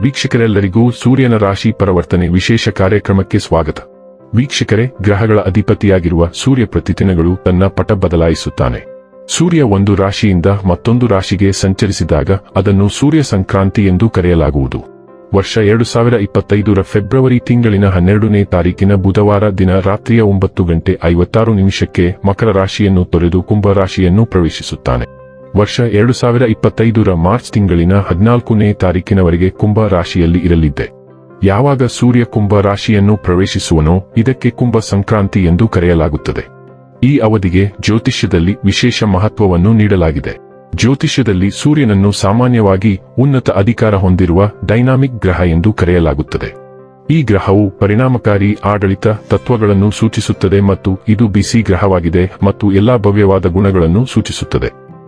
ವೀಕ್ಷಕರೆಲ್ಲರಿಗೂ ಸೂರ್ಯನ ರಾಶಿ ಪರಿವರ್ತನೆ ವಿಶೇಷ ಕಾರ್ಯಕ್ರಮಕ್ಕೆ ಸ್ವಾಗತ. ವೀಕ್ಷಕರೇ, ಗ್ರಹಗಳ ಅಧಿಪತಿಯಾಗಿರುವ ಸೂರ್ಯ ಪ್ರತಿದಿನಗಳು ತನ್ನ ಪಟ ಬದಲಾಯಿಸುತ್ತಾನೆ. ಸೂರ್ಯ ಒಂದು ರಾಶಿಯಿಂದ ಮತ್ತೊಂದು ರಾಶಿಗೆ ಸಂಚರಿಸಿದಾಗ ಅದನ್ನು ಸೂರ್ಯ ಸಂಕ್ರಾಂತಿ ಎಂದು ಕರೆಯಲಾಗುವುದು. ವರ್ಷ ಎರಡು ಸಾವಿರ ಇಪ್ಪತ್ತೈದರ ಫೆಬ್ರವರಿ ತಿಂಗಳಿನ ಹನ್ನೆರಡನೇ ತಾರೀಕಿನ ಬುಧವಾರ ದಿನ ರಾತ್ರಿಯ ಒಂಬತ್ತು ಗಂಟೆ ಐವತ್ತಾರು ನಿಮಿಷಕ್ಕೆ ಮಕರ ರಾಶಿಯನ್ನು ತೊರೆದು ಕುಂಭ ರಾಶಿಯನ್ನು ಪ್ರವೇಶಿಸುತ್ತಾನೆ. ವರ್ಷ ಎರಡು ಸಾವಿರ ಇಪ್ಪತ್ತೈದರ ಮಾರ್ಚ್ ತಿಂಗಳಿನ ಹದಿನಾಲ್ಕನೇ ತಾರೀಕಿನವರೆಗೆ ಕುಂಭ ರಾಶಿಯಲ್ಲಿ ಇರಲಿದ್ದೆ. ಯಾವಾಗ ಸೂರ್ಯ ಕುಂಭ ರಾಶಿಯನ್ನು ಪ್ರವೇಶಿಸುವನೋ ಇದಕ್ಕೆ ಕುಂಭ ಸಂಕ್ರಾಂತಿ ಎಂದು ಕರೆಯಲಾಗುತ್ತದೆ. ಈ ಅವಧಿಗೆ ಜ್ಯೋತಿಷ್ಯದಲ್ಲಿ ವಿಶೇಷ ಮಹತ್ವವನ್ನು ನೀಡಲಾಗಿದೆ. ಜ್ಯೋತಿಷ್ಯದಲ್ಲಿ ಸೂರ್ಯನನ್ನು ಸಾಮಾನ್ಯವಾಗಿ ಉನ್ನತ ಅಧಿಕಾರ ಹೊಂದಿರುವ ಡೈನಾಮಿಕ್ ಗ್ರಹ ಎಂದು ಕರೆಯಲಾಗುತ್ತದೆ. ಈ ಗ್ರಹವು ಪರಿಣಾಮಕಾರಿ ಆಡಳಿತ ತತ್ವಗಳನ್ನು ಸೂಚಿಸುತ್ತದೆ ಮತ್ತು ಇದು ಬಿಸಿ ಗ್ರಹವಾಗಿದೆ ಮತ್ತು ಎಲ್ಲಾ ಭವ್ಯವಾದ ಗುಣಗಳನ್ನು ಸೂಚಿಸುತ್ತದೆ.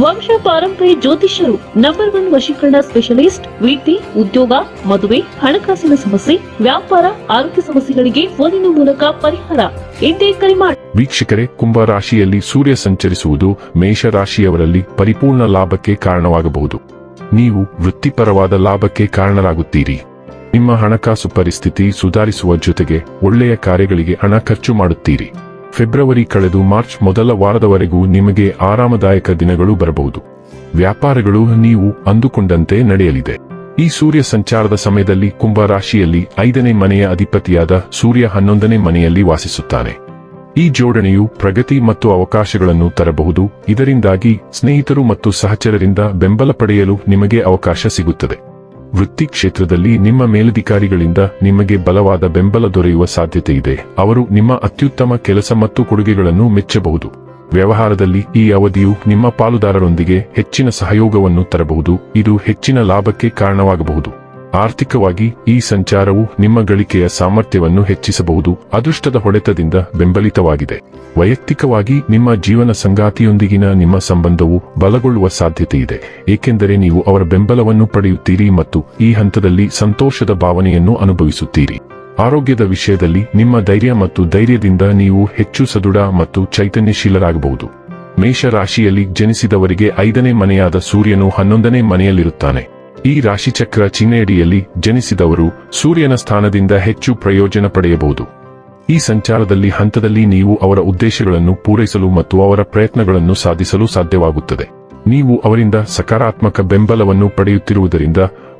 ವಂಶ ಪಾರಂಪರ್ಯ ಜ್ಯೋತಿಷ್ಯರು ನಂಬರ್ ಒನ್ ವಶೀಕರಣ ಸ್ಪೆಷಲಿಸ್ಟ್ ವೃತ್ತಿ ಉದ್ಯೋಗ, ಮದುವೆ, ಹಣಕಾಸಿನ ಸಮಸ್ಯೆ, ವ್ಯಾಪಾರ, ಆರೋಗ್ಯ ಸಮಸ್ಯೆಗಳಿಗೆ ಫೋನಿನ ಮೂಲಕ ಪರಿಹಾರ. ಎಂದೇ ಕರೆ ಮಾಡಿ ವೀಕ್ಷಕರೇ ಕುಂಭ ರಾಶಿಯಲ್ಲಿ ಸೂರ್ಯ ಸಂಚರಿಸುವುದು ಮೇಷ ರಾಶಿಯವರಲ್ಲಿ ಪರಿಪೂರ್ಣ ಲಾಭಕ್ಕೆ ಕಾರಣವಾಗಬಹುದು. ನೀವು ವೃತ್ತಿಪರವಾದ ಲಾಭಕ್ಕೆ ಕಾರಣರಾಗುತ್ತೀರಿ. ನಿಮ್ಮ ಹಣಕಾಸು ಪರಿಸ್ಥಿತಿ ಸುಧಾರಿಸುವ ಜೊತೆಗೆ ಒಳ್ಳೆಯ ಕಾರ್ಯಗಳಿಗೆ ಹಣ ಖರ್ಚು ಮಾಡುತ್ತೀರಿ. ಫೆಬ್ರವರಿ ಕಳೆದು ಮಾರ್ಚ್ ಮೊದಲ ವಾರದವರೆಗೂ ನಿಮಗೆ ಆರಾಮದಾಯಕ ದಿನಗಳು ಬರಬಹುದು. ವ್ಯಾಪಾರಗಳು ನೀವು ಅಂದುಕೊಂಡಂತೆ ನಡೆಯಲಿದೆ. ಈ ಸೂರ್ಯ ಸಂಚಾರದ ಸಮಯದಲ್ಲಿ ಕುಂಭ ರಾಶಿಯಲ್ಲಿ ಐದನೇ ಮನೆಯ ಅಧಿಪತಿಯಾದ ಸೂರ್ಯ ಹನ್ನೊಂದನೇ ಮನೆಯಲ್ಲಿ ವಾಸಿಸುತ್ತಾನೆ. ಈ ಜೋಡಣೆಯು ಪ್ರಗತಿ ಮತ್ತು ಅವಕಾಶಗಳನ್ನು ತರಬಹುದು. ಇದರಿಂದಾಗಿ ಸ್ನೇಹಿತರು ಮತ್ತು ಸಹಚರರಿಂದ ಬೆಂಬಲ ಪಡೆಯಲು ನಿಮಗೆ ಅವಕಾಶ ಸಿಗುತ್ತದೆ. ವೃತ್ತಿ ಕ್ಷೇತ್ರದಲ್ಲಿ ನಿಮ್ಮ ಮೇಲಧಿಕಾರಿಗಳಿಂದ ನಿಮಗೆ ಬಲವಾದ ಬೆಂಬಲ ದೊರೆಯುವ ಸಾಧ್ಯತೆ ಇದೆ ಅವರು ನಿಮ್ಮ ಅತ್ಯುತ್ತಮ ಕೆಲಸ ಮತ್ತು ಕೊಡುಗೆಗಳನ್ನು ಮೆಚ್ಚಬಹುದು. ವ್ಯವಹಾರದಲ್ಲಿ ಈ ಅವಧಿಯು ನಿಮ್ಮ ಪಾಲುದಾರರೊಂದಿಗೆ ಹೆಚ್ಚಿನ ಸಹಯೋಗವನ್ನು ತರಬಹುದು. ಇದು ಹೆಚ್ಚಿನ ಲಾಭಕ್ಕೆ ಕಾರಣವಾಗಬಹುದು. ಆರ್ಥಿಕವಾಗಿ ಈ ಸಂಚಾರವು ನಿಮ್ಮ ಗಳಿಕೆಯ ಸಾಮರ್ಥ್ಯವನ್ನು ಹೆಚ್ಚಿಸಬಹುದು. ಅದೃಷ್ಟದ ಹೊಡೆತದಿಂದ ಬೆಂಬಲಿತವಾಗಿದೆ. ವೈಯಕ್ತಿಕವಾಗಿ ನಿಮ್ಮ ಜೀವನ ಸಂಗಾತಿಯೊಂದಿಗಿನ ನಿಮ್ಮ ಸಂಬಂಧವು ಬಲಗೊಳ್ಳುವ ಸಾಧ್ಯತೆ ಇದೆ ಏಕೆಂದರೆ ನೀವು ಅವರ ಬೆಂಬಲವನ್ನು ಪಡೆಯುತ್ತೀರಿ ಮತ್ತು ಈ ಹಂತದಲ್ಲಿ ಸಂತೋಷದ ಭಾವನೆಯನ್ನು ಅನುಭವಿಸುತ್ತೀರಿ. ಆರೋಗ್ಯದ ವಿಷಯದಲ್ಲಿ ನಿಮ್ಮ ಧೈರ್ಯ ಮತ್ತು ಧೈರ್ಯದಿಂದ ನೀವು ಹೆಚ್ಚು ಸದೃಢ ಮತ್ತು ಚೈತನ್ಯಶೀಲರಾಗಬಹುದು. ಮೇಷ ರಾಶಿಯಲ್ಲಿ ಜನಿಸಿದವರಿಗೆ ಐದನೇ ಮನೆಯಾದ ಸೂರ್ಯನು ಹನ್ನೊಂದನೇ ಮನೆಯಲ್ಲಿರುತ್ತಾನೆ. ಈ ರಾಶಿಚಕ್ರ ಚಿಹ್ನೆಯಡಿಯಲ್ಲಿ ಜನಿಸಿದವರು ಸೂರ್ಯನ ಸ್ಥಾನದಿಂದ ಹೆಚ್ಚು ಪ್ರಯೋಜನ ಪಡೆಯಬಹುದು. ಈ ಸಂಚಾರದಲ್ಲಿ ಹಂತದಲ್ಲಿ ನೀವು ಅವರ ಉದ್ದೇಶಗಳನ್ನು ಪೂರೈಸಲು ಮತ್ತು ಅವರ ಪ್ರಯತ್ನಗಳನ್ನು ಸಾಧಿಸಲು ಸಾಧ್ಯವಾಗುತ್ತದೆ. ನೀವು ಅವರಿಂದ ಸಕಾರಾತ್ಮಕ ಬೆಂಬಲವನ್ನು ಪಡೆಯುತ್ತಿರುವುದರಿಂದ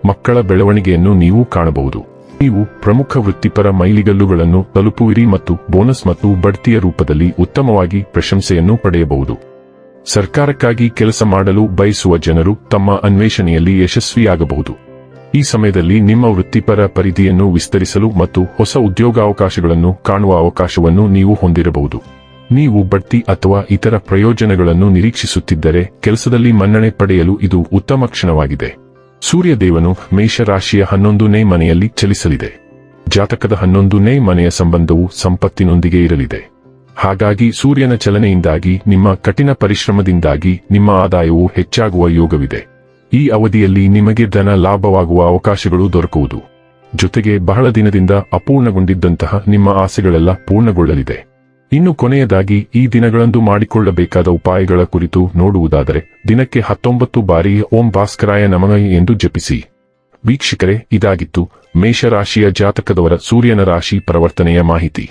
ಮಕ್ಕಳ ಬೆಳವಣಿಗೆಯನ್ನು ನೀವು ಕಾಣಬಹುದು. ನೀವು ಪ್ರಮುಖ ವೃತ್ತಿಪರ ಮೈಲಿಗಲ್ಲುಗಳನ್ನು ತಲುಪುವಿರಿ ಮತ್ತು ಬೋನಸ್ ಮತ್ತು ಬಡ್ತಿಯ ರೂಪದಲ್ಲಿ ಉತ್ತಮವಾಗಿ ಪ್ರಶಂಸೆಯನ್ನು ಪಡೆಯಬಹುದು. ಸರ್ಕಾರಕ್ಕಾಗಿ ಕೆಲಸ ಮಾಡಲು ಬಯಸುವ ಜನರು ತಮ್ಮ ಅನ್ವೇಷಣೆಯಲ್ಲಿ ಯಶಸ್ವಿಯಾಗಬಹುದು. ಈ ಸಮಯದಲ್ಲಿ ನಿಮ್ಮ ವೃತ್ತಿಪರ ಪರಿಧಿಯನ್ನು ವಿಸ್ತರಿಸಲು ಮತ್ತು ಹೊಸ ಉದ್ಯೋಗಾವಕಾಶಗಳನ್ನು ಕಾಣುವ ಅವಕಾಶವನ್ನು ನೀವು ಹೊಂದಿರಬಹುದು. ನೀವು ಬಡ್ತಿ ಅಥವಾ ಇತರ ಪ್ರಯೋಜನಗಳನ್ನು ನಿರೀಕ್ಷಿಸುತ್ತಿದ್ದರೆ ಕೆಲಸದಲ್ಲಿ ಮನ್ನಣೆ ಪಡೆಯಲು ಇದು ಉತ್ತಮ ಕ್ಷಣವಾಗಿದೆ. ಸೂರ್ಯದೇವನು ಮೇಷರಾಶಿಯ ಹನ್ನೊಂದನೇ ಮನೆಯಲ್ಲಿ ಚಲಿಸಲಿದೆ. ಜಾತಕದ ಹನ್ನೊಂದನೇ ಮನೆಯ ಸಂಬಂಧವು ಸಂಪತ್ತಿನೊಂದಿಗೆ ಇರಲಿದೆ. ಹಾಗಾಗಿ ಸೂರ್ಯನ ಚಲನೆಯಿಂದಾಗಿ, ನಿಮ್ಮ ಕಠಿಣ ಪರಿಶ್ರಮದಿಂದಾಗಿ, ನಿಮ್ಮ ಆದಾಯವು ಹೆಚ್ಚಾಗುವ ಯೋಗವಿದೆ. ಈ ಅವಧಿಯಲ್ಲಿ ನಿಮಗೆ ಧನ ಲಾಭವಾಗುವ ಅವಕಾಶಗಳು ದೊರಕುವುದು. ಜೊತೆಗೆ ಬಹಳ ದಿನದಿಂದ ಅಪೂರ್ಣಗೊಂಡಿದ್ದಂತಹ ನಿಮ್ಮ ಆಸೆಗಳೆಲ್ಲ ಪೂರ್ಣಗೊಳ್ಳಲಿದೆ. ಇನ್ನು ಕೊನೆಯದಾಗಿ, ಈ ದಿನಗಳಂದು ಮಾಡಿಕೊಳ್ಳಬೇಕಾದ ಉಪಾಯಗಳ ಕುರಿತು ನೋಡುವುದಾದರೆ, ದಿನಕ್ಕೆ ಹತ್ತೊಂಬತ್ತು ಬಾರಿ ಓಂ ಭಾಸ್ಕರಾಯ ನಮಃ ಎಂದು ಜಪಿಸಿ. ವೀಕ್ಷಕರೇ, ಇದಾಗಿತ್ತು ಮೇಷರಾಶಿಯ ಜಾತಕದವರ ಸೂರ್ಯನ ರಾಶಿ ಪರಿವರ್ತನೆಯ ಮಾಹಿತಿ.